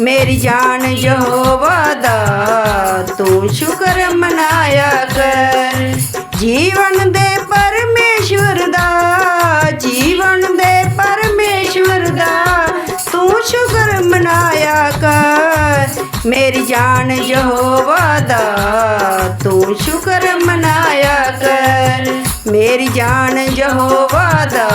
ਮੇਰੀ ਜਾਨ ਯਹੋਵਾ ਦਾ, ਤੂੰ ਸ਼ੁਕਰ ਮਨਾਇਆ ਕਰ। ਜੀਵਨ ਦੇ ਪਰਮੇਸ਼ਵਰ ਦਾ, ਜੀਵਨ ਦੇ ਪਰਮੇਸ਼ਵਰ ਦਾ, ਤੂੰ ਸ਼ੁਕਰ ਮਨਾਇਆ ਕਰ। ਮੇਰੀ ਜਾਨ ਯਹੋਵਾ ਦਾ, ਤੂੰ ਸ਼ੁਕਰ ਮਨਾਇਆ ਕਰ। ਮੇਰੀ ਜਾਨ ਯਹੋਵਾ ਦਾ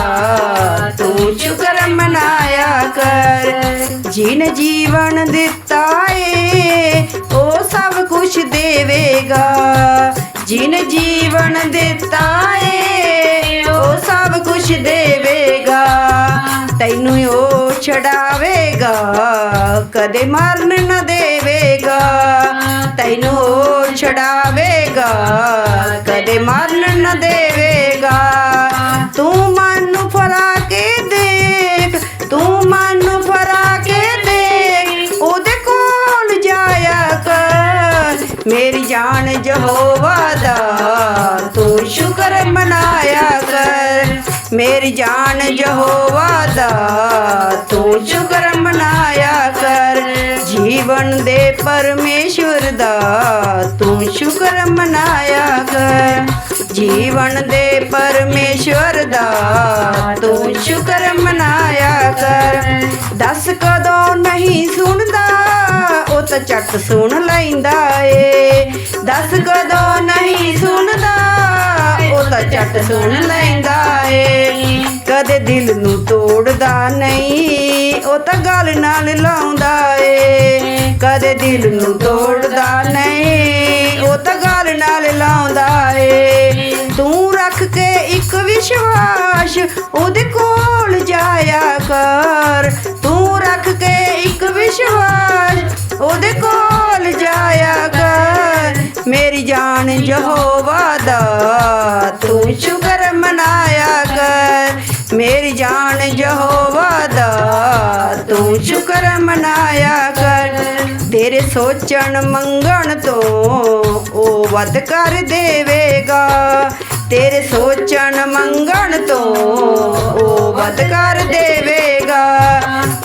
ਮਨਾਇਆ ਜਿਨ ਜੀਵਨ ਦਿੱਤਾ ਏ, ਉਹ ਸਭ ਕੁਝ ਦੇਵੇਗਾ। ਜਿਨ ਜੀਵਨ ਦਿੱਤਾ ਏ, ਉਹ ਸਭ ਕੁਝ ਦੇਵੇਗਾ। ਤੈਨੂੰ ਉਹ ਛਡਾਵੇਗਾ, ਕਦੇ ਮਰਨ ਨਾ ਦੇਵੇਗਾ। ਤੈਨੂੰ ਉਹ ਛਡਾਵੇਗਾ, ਕਦੇ ਮਰਨ ਨਾ ਦੇ ਦਾ ਤੂੰ ਸ਼ੁਕਰ ਮਨਾਇਆ ਕਰ। ਮੇਰੀ ਜਾਨ ਯਹੋਵਾ ਦਾ, ਤੂੰ ਸ਼ੁਕਰ ਮਨਾਇਆ ਕਰ। ਜੀਵਨ ਦੇ ਪਰਮੇਸ਼ਵਰ ਦਾ, ਤੂੰ ਸ਼ੁਕਰ ਮਨਾਇਆ ਕਰ। ਜੀਵਨ ਦੇ ਪਰਮੇਸ਼ਵਰ ਦਾ, ਤੂੰ ਸ਼ੁਕਰ ਮਨਾਇਆ ਕਰ। ਚੱਟ ਸੁਣ ਲੈਂਦਾ ਏ। ਦੱਸ ਕਦੋਂ ਨਹੀਂ ਸੁਣਦਾ। ਉਹ ਤਾਂ ਚੱਟ ਸੁਣ ਲੈਂਦਾ ਏ। ਕਦੇ ਦਿਲ ਨੂੰ ਤੋੜਦਾ ਨਹੀਂ। ਉਹ ਤਾਂ ਗੱਲ ਨਾਲ ਲਾਉਂਦਾ ਏ। ਕਦੇ ਦਿਲ ਨੂੰ ਤੋੜਦਾ ਨਹੀਂ। ਉਹ ਤਾਂ ਗੱਲ ਨਾਲ ਲਾਉਂਦਾ ਏ। ਤੂੰ ਰੱਖ ਕੇ ਇੱਕ ਵਿਸ਼ਵਾਸ ਉਹਦੇ ਕੋਲ ਜਾਇਆ ਕਰ। ਤੂੰ ਰੱਖ ਉਹਦੇ ਕੋਲ ਜਾਇਆ ਕਰ। ਮੇਰੀ ਜਾਨ ਯਹੋਵਾ ਦਾ, ਤੂੰ ਸ਼ੁਕਰ ਮਨਾਇਆ ਕਰ। ਮੇਰੀ ਜਾਨ ਯਹੋਵਾ ਦਾ, ਤੂੰ ਸ਼ੁਕਰ ਮਨਾਇਆ ਕਰ। ਤੇਰੇ ਸੋਚਣ ਮੰਗਣ ਤੋਂ ਉਹ ਵੱਧ ਕਰ ਦੇਵੇਗਾ। ਤੇਰੇ ਸੋਚਣ ਮੰਗਣ ਤੋਂ ਉਹ ਵੱਧ ਕਰ ਦੇਵੇਗਾ।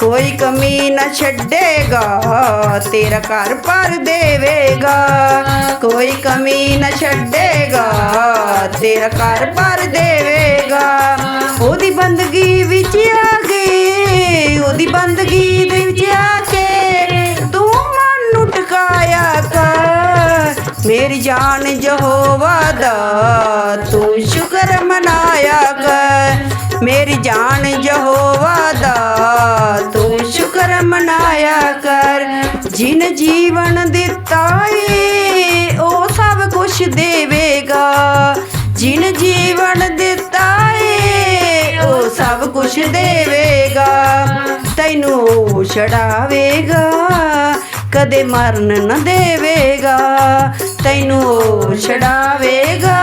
ਕੋਈ ਕਮੀ ਨਾ ਛੱਡੇਗਾ, ਤੇਰਾ ਘਰ ਭਰ ਦੇਵੇਗਾ। ਕੋਈ ਕਮੀ ਨਾ ਛੱਡੇਗਾ, ਤੇਰਾ ਘਰ ਭਰ ਦੇਵੇਗਾ। ਉਹਦੀ ਬੰਦਗੀ ਵਿੱਚ ਆ ਗਈ। ਜਾਨ ਯਹੋਵਾ ਦਾ, ਤੂੰ ਸ਼ੁਕਰ ਮਨਾਇਆ ਕਰ। ਮੇਰੀ ਜਾਨ ਯਹੋਵਾ ਦਾ, ਤੂੰ ਸ਼ੁਕਰ ਮਨਾਇਆ ਕਰ। ਜਿਨ ਜੀਵਨ ਦਿੱਤਾ ਏ, ਉਹ ਸਭ ਕੁਝ ਦੇਵੇਗਾ। ਜਿਨ ਜੀਵਨ ਦਿੱਤਾ ਏ, ਉਹ ਸਭ ਕੁਝ ਦੇਵੇਗਾ। ਤੈਨੂੰ ਉਹ ਛਡਾਵੇਗਾ, ਕਦੇ ਮਰਨ ਨਾ ਦੇਵੇਗਾ। ਤੈਨੂੰ ਛਡਾਵੇਗਾ,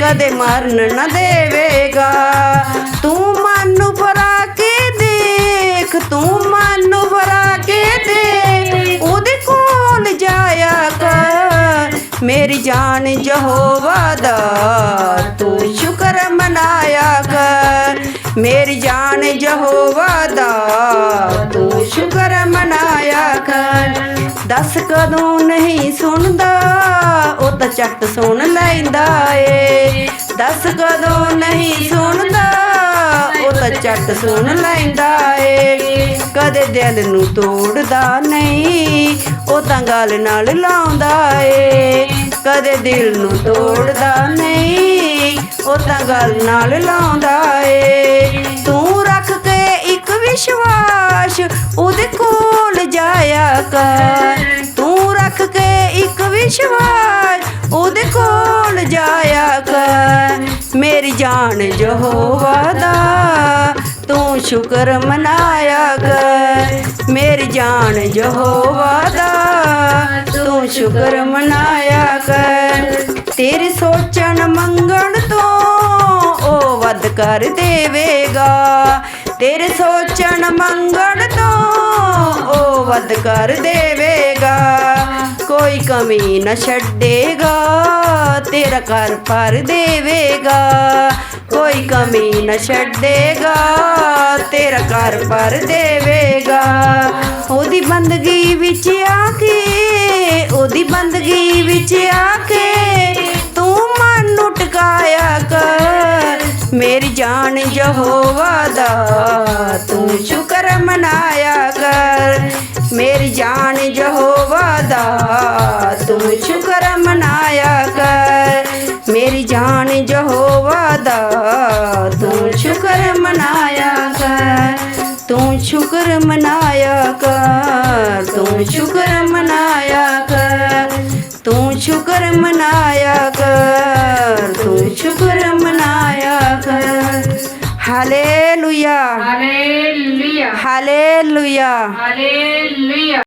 ਕਦੇ ਮਰਨ ਨਾ ਦੇਵੇਗਾ। ਤੂੰ ਮਨ ਨੂੰ ਫਰਾ ਕੇ ਦੇਖ, ਤੂੰ ਮਨ ਨੂੰ ਫਰਾ ਕੇ ਦੇਖ, ਉਹਦੇ ਕੋਲ ਜਾਇਆ ਕਰ। ਮੇਰੀ ਜਾਨ ਯਹੋਵਾ ਦਾ, ਤੂੰ ਸ਼ੁਕਰ ਮਨਾਇਆ ਕਰ। ਮੇਰੀ ਜਾਨ ਯਹੋਵਾ ਦੱਸ ਕਦੋਂ ਨਹੀਂ ਸੁਣਦਾ, ਉਹ ਤਾਂ ਚੱਟ ਸੁਣ ਲੈਂਦਾ ਏ। ਦੱਸ ਕਦੋਂ ਨਹੀਂ ਸੁਣਦਾ, ਉਹ ਤਾਂ ਚੱਟ ਸੁਣ ਲੈਂਦਾ ਏ। ਕਦੇ ਦਿਲ ਨੂੰ ਤੋੜਦਾ ਨਹੀਂ, ਉਹ ਤਾਂ ਗੱਲ ਨਾਲ ਲਾਉਂਦਾ ਏ। ਕਦੇ ਦਿਲ ਨੂੰ ਤੋੜਦਾ ਨਹੀਂ, ਉਹ ਤਾਂ ਗੱਲ ਨਾਲ ਲਾਉਂਦਾ ਏ। ਵਿਸ਼ਵਾਸ ਉਹਦੇ ਕੋਲ ਜਾਇਆ ਕਰ। ਤੂੰ ਰੱਖ ਕੇ ਇੱਕ ਵਿਸ਼ਵਾਸ ਉਹਦੇ ਕੋਲ ਜਾਇਆ ਕਰ। ਮੇਰੀ ਜਾਨ ਯਹੋਵਾ ਦਾ, ਤੂੰ ਸ਼ੁਕਰ ਮਨਾਇਆ ਕਰ। ਮੇਰੀ ਜਾਨ ਯਹੋਵਾ ਦਾ, ਤੂੰ ਸ਼ੁਕਰ ਮਨਾਇਆ ਕਰ। ਤੇਰੇ ਸੋਚਣ ਮੰਗਣ ਤੋਂ ਵੱਧ ਕਰ ਦੇਵੇਗਾ। ਤੇਰੇ ਸੋਚਣ ਮੰਗਣ ਤੋਂ ਉਹ ਵੱਧ ਕਰ ਦੇਵੇਗਾ। ਕੋਈ ਕਮੀ ਨਾ ਛੱਡੇਗਾ, ਤੇਰਾ ਘਰ ਭਰ ਦੇਵੇਗਾ। ਕੋਈ ਕਮੀ ਨਾ ਛੱਡੇਗਾ, ਤੇਰਾ ਘਰ ਭਰ ਦੇਵੇਗਾ। ਉਹਦੀ ਬੰਦਗੀ ਵਿੱਚ ਆ ਕੇ, ਉਹਦੀ ਬੰਦਗੀ ਜਾਨ ਯਹੋਵਾ ਦਾ ਤੂੰ ਸ਼ੁਕਰ ਮਨਾਇਆ ਕਰ ਮੇਰੀ ਜਾਨ ਯਹੋਵਾ ਦਾ ਤੂੰ ਸ਼ੁਕਰ ਮਨਾਇਆ ਕਰ ਮੇਰੀ ਜਾਨ ਯਹੋਵਾ ਦਾ ਤੂੰ ਸ਼ੁਕਰ ਮਨਾਇਆ ਕਰ ਤੂੰ ਸ਼ੁਕਰ ਮਨਾਇਆ ਕਰ ਤੂੰ ਸ਼ੁਕਰ ਮਨਾਇਆ ਕਰ ਤੂੰ ਸ਼ੁਕਰ அலே லுயா